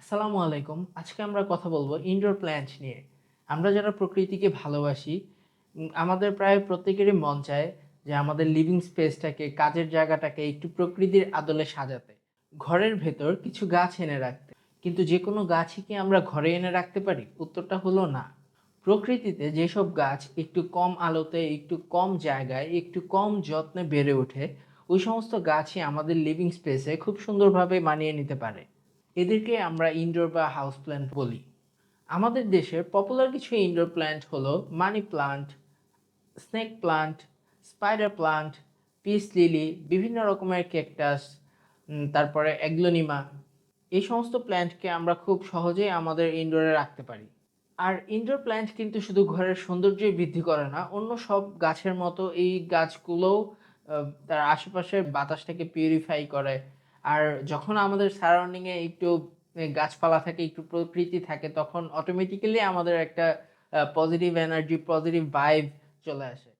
আসসালামু আলাইকুম। আজকে আমরা কথা বলব ইনডোর প্ল্যান্ট নিয়ে। আমরা যারা প্রকৃতিকে ভালোবাসি আমাদের প্রায় প্রত্যেকেরই মন চায় যে আমাদের লিভিং স্পেসটাকে কাজের জায়গাটাকে একটু প্রকৃতির আদলে সাজাতে, ঘরের ভেতর কিছু গাছ এনে রাখতে। কিন্তু যে কোনো গাছই কি আমরা ঘরে এনে রাখতে পারি? উত্তরটা হলো না। প্রকৃতিতে যেসব গাছ একটু কম আলোতে, একটু কম জায়গায়, একটু কম যত্নে বেড়ে ওঠে, ওই সমস্ত গাছই আমাদের লিভিং স্পেসে খুব সুন্দরভাবে মানিয়ে নিতে পারে। এদেরকে আমরা ইনডোর বা হাউস প্ল্যান্ট বলি। আমাদের দেশের পপুলার কিছু ইনডোর প্ল্যান্ট হলো money plant snake plant spider plant peace lily বিভিন্ন রকমের ক্যাকটাস তারপরে অ্যাগ্লোনিমা এই সমস্ত প্ল্যান্টকে আমরা খুব সহজেই আমাদের ইনডোরে রাখতে পারি। আর ইনডোর প্ল্যান্ট কিন্তু শুধু ঘরের সৌন্দর্যই বৃদ্ধি করে না, অন্য সব গাছের মতো এই গাছগুলোও তার আশেপাশের বাতাসটাকে পিউরিফাই করে। আর যখন আমাদের সারাউন্ডিংয়ে একটু গাছপালা থাকে, একটু প্রকৃতি থাকে, তখন অটোমেটিক্যালি আমাদের একটা পজিটিভ এনার্জি পজিটিভ ভাইব চলে আসে।